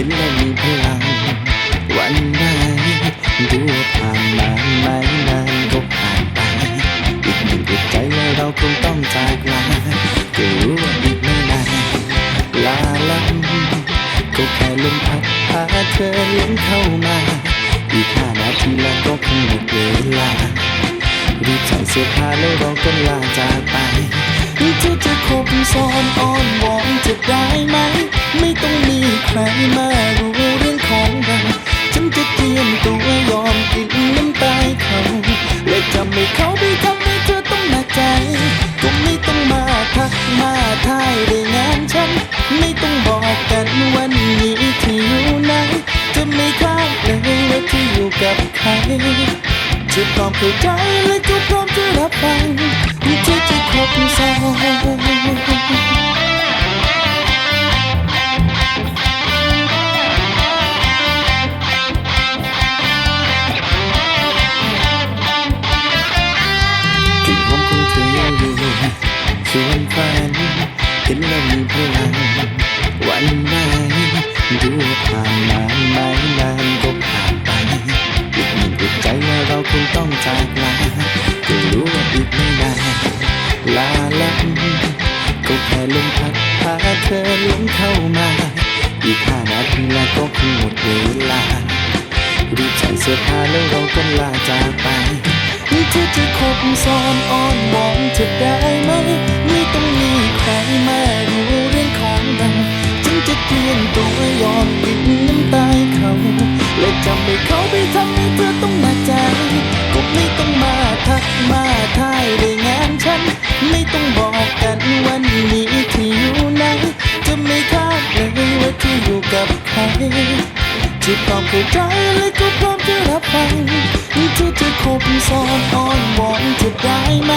ห็นแล้มีพลัง วันไหนดูว่าผ่านมาไม่นานก็ผ่านไปอีกหนึ่งใจแล้วเราคงต้องจากลาก็รู้ว่าอีกไม่นานลาลังก็แค่ลมพัดพาเธอเลี้ยงเข้ามา อีกห้านาทีแล้วก็คงหมดเวลารีบใส่เสื้อผ้าแล้วเราก็ลาจากไปที่จะคบซ้อนอ้อนวอนจะได้ ได้งานฉัน ไม่ต้องบอกกันวันนี้ที่อยู่ไหน จะไม่ข้ามเลยว่าที่อยู่กับใคร จะพร้อมเข้าใจและก็พร้อมจะรับฟังที่จะคบซ้อน ผ่านนานไม่นานก็ผ่านไปอีกหนึ่งอึดใจว่าเราคงต้องจากลาก็รู้ว่าอีกไม่นานลาลับก็แค่ลมพัดพาเธอลงเข้ามา อีกห้านาทีแล้วก็คงหมดเวลารีบใส่เสื้อผ้าแล้วเราก็ลาจากไปเธอจะคบซ้อนอ้อนวอนเธอได้ไหม ที่พร้อมเข้าใจและก็พร้อมจะรับฟังที่จะคบซ้อนอ้อนวอนจะได้ไหม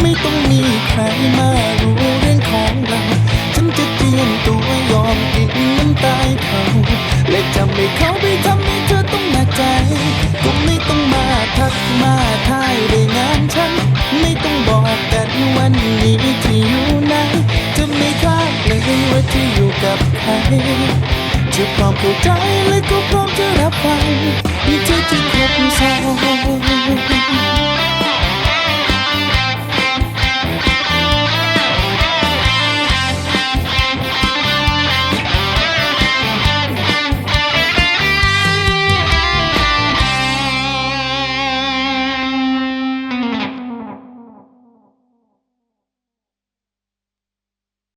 ไม่ต้องมีใครมารู้เรื่องของเราฉันจะเตรียมตัวยอมกินน้ำตายเขาและจะไม่เขาไปทำให้เธอต้องหนักใจก็ไม่ต้องมาทักมาทายในงานฉัน ไม่ต้องบอกกันวันนี้ที่อยู่ไหนจะไม่คาดเลยว่าที่อยู่กับใคร จะพร้อมเข้าใจและก็พร้อมจะรับฟัง